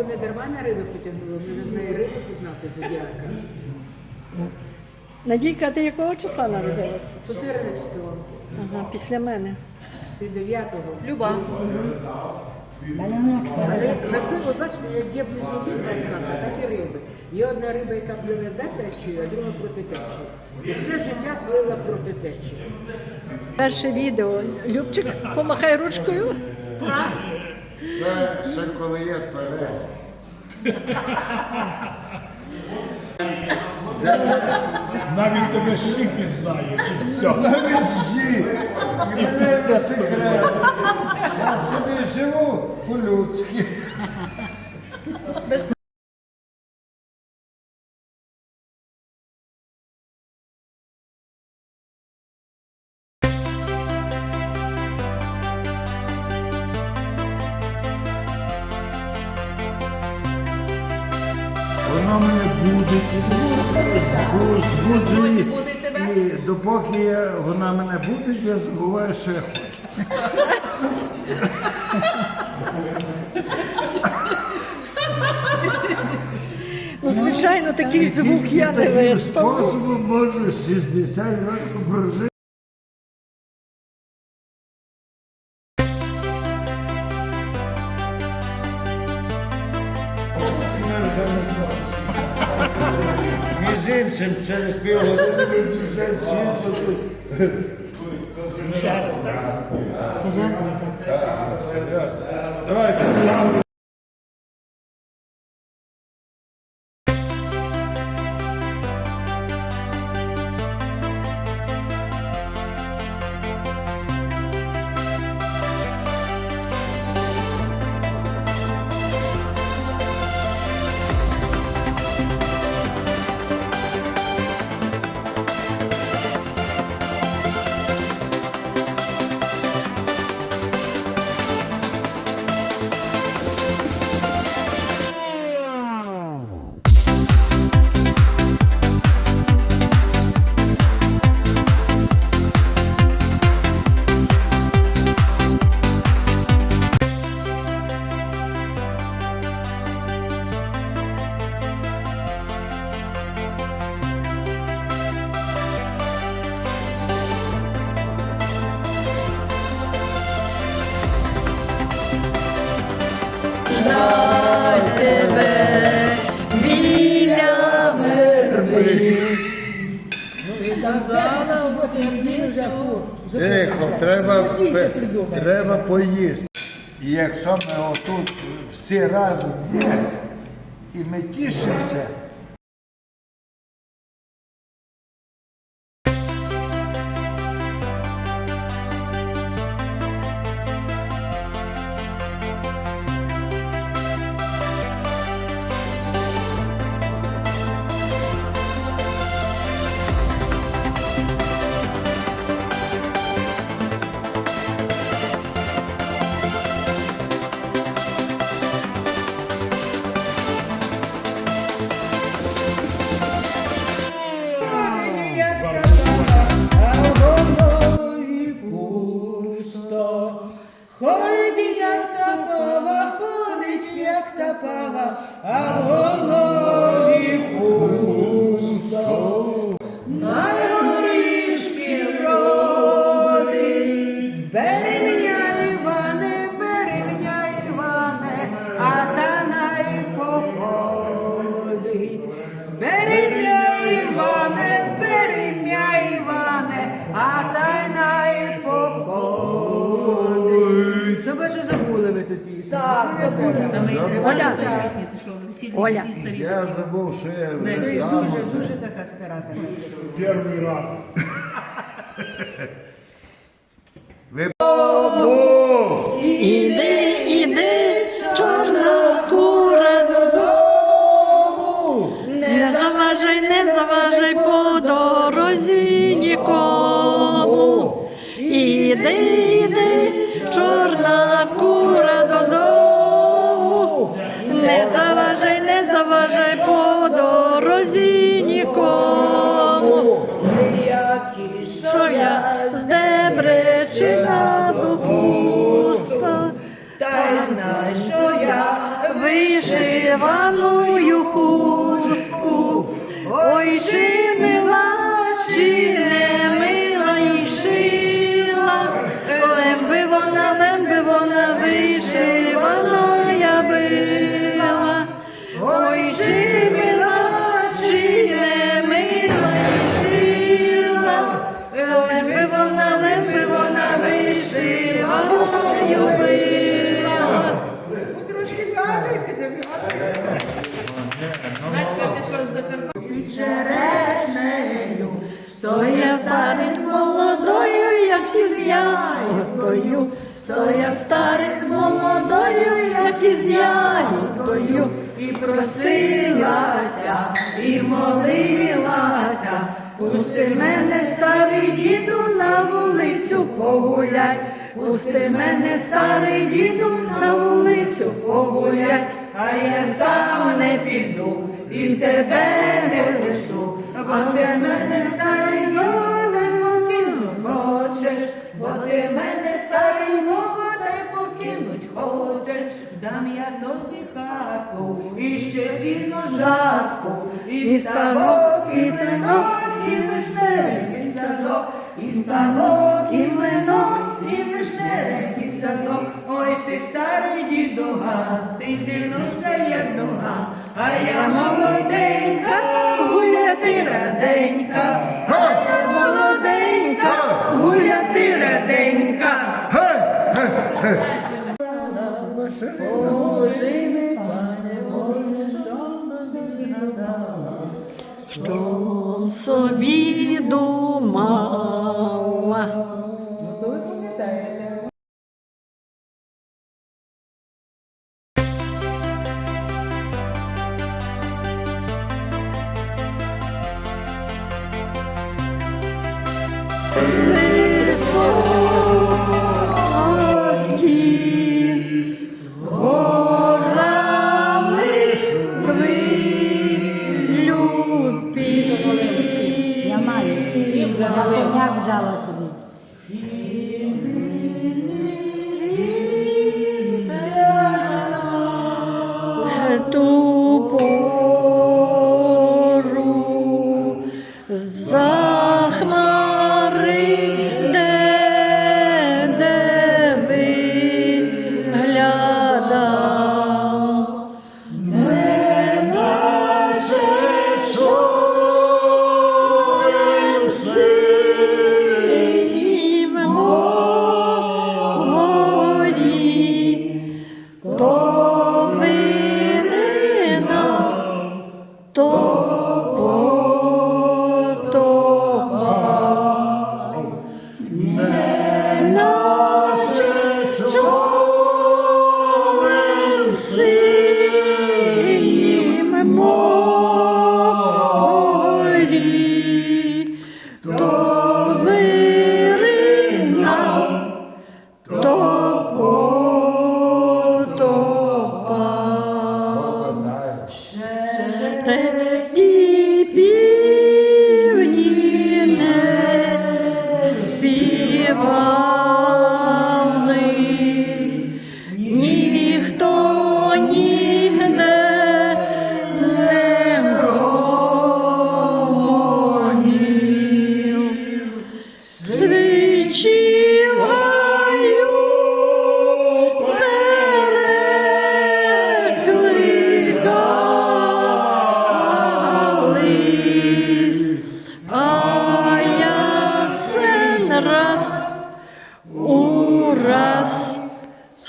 Бо не дарма на риби потягнула, ми вже з неї риби познати зодіака. Надійка, а ти якого числа народилася? 14-го, Ага, після мене. ти 9-го. Люба. Але завжди, от бачите, як є близнюки два знаки, так і риби. Є одна риба, яка пливе за течією, а друга проти течії. І все життя плила проти течії. Перше відео. Любчик, помахай ручкою. Це ще коли є Тереза. Навіть тебе щі пізнає, і все. Навіть жі. І мене не секрет. Я собі живу по-людськи. Допоки вона мене буде, я забуваю, що я хочу. Ну, звичайно, такий звук я не Таким виставлю. способом можна 60 років прожити. Czym czerpią? Біля верби. Тихо, треба, треба поїсти. І якщо ми отут всі разом є, і ми тішимося, та пава, а в голові пусто. На горішки бери мене, Іване, бери мене, Іване, а та най. Бери мене, Так, забули. Оля. Я забув, що я Дуже, дуже така стара. Перший раз. до пуста, Пусти мене, старий діду, на вулицю погулять, а я сам не піду і тебе не лишу, бо ти мене старий не покинуть хочеш, бо ти мене старий не покинуть хочеш, дам я тобі хатку, і ще сіно жатку, і ставок, і тринок, і веселий садок, і ставок, і млинок, і вишневий садок. Ой, ти старий дідуга, ти зігнувся як дуга, а я молоденька, гуляти раденька, а я молоденька, гуляти раденька. Поможи, пане, Боже, що собі гадала, що собі думала. Вже взяла собі.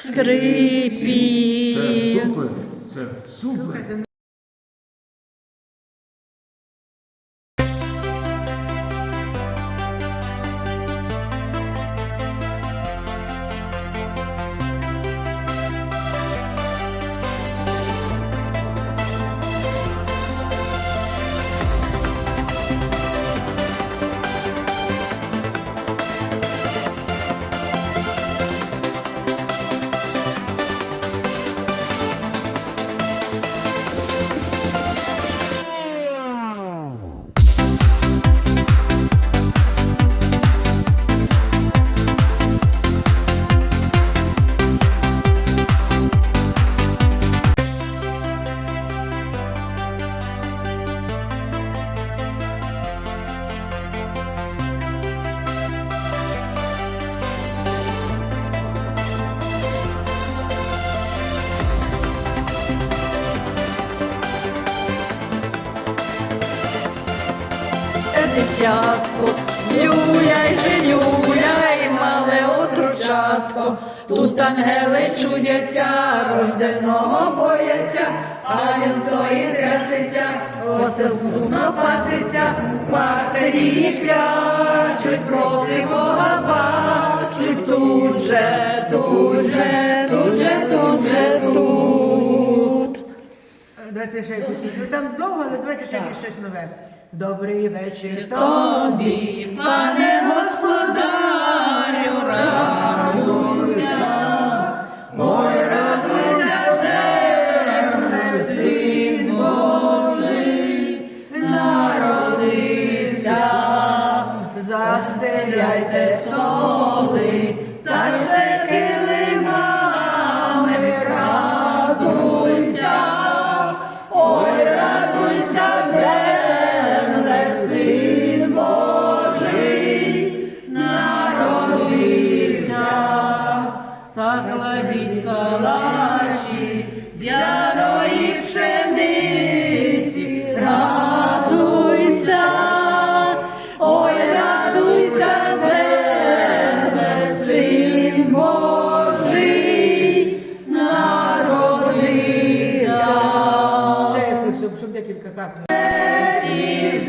Скрипів. Супер, це супер. Дитятко, люляй же, люляй, мале отручатко, тут ангели чудяться, рожденого бояться, а він стоїть трясеться, осел смутно паситься, пастирі клячуть, проти Бога бачуть, тут же, Давайте ще якусь. Там довго, але давайте ще якесь щось нове. Добрий вечір Тобі, пане господарю, радуйся, ой, радуйся, земле, син Божий, народився, застеляйте столи,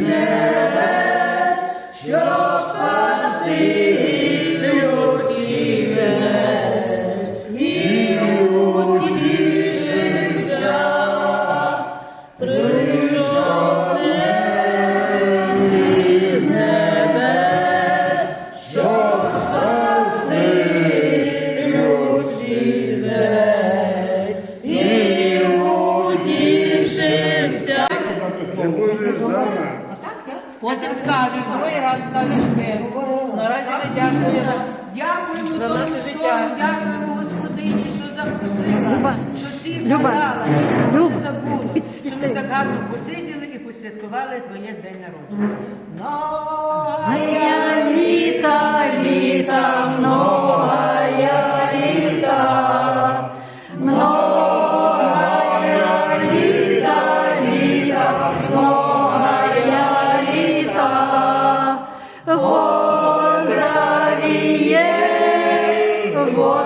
Щоб запросила, що всіх Люба, Люба, не забули, що ми так гарно посиділи і посвяткували твоє день народження. Моя літа, літа, многая літа, многая літа, літа, многая літа, во здравіє, во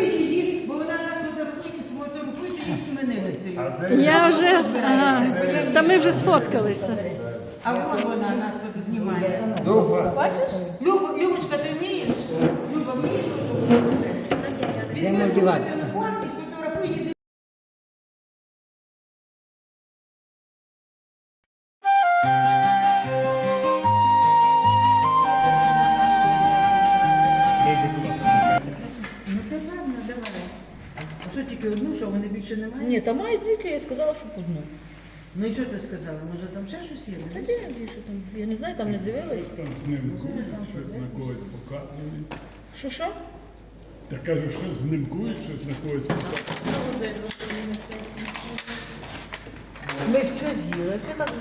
її, бо вона нас і. Я вже, ага, та ми вже сфоткалися. А от вона нас тут знімає. Бачиш? Люба, Любочка, ти вмієш? Люба, вмієш? Візьми телефон і більше немає? Ні, там мають дві, я сказала, що по одну. Ну і що ти сказала? Може там ще щось є? Та де що там? Я не знаю, там не дивилась. Там з ним кують, щось на когось показують. Що що? Та кажу, щось знимкують, щось на когось показують. Ми все з'їли, все так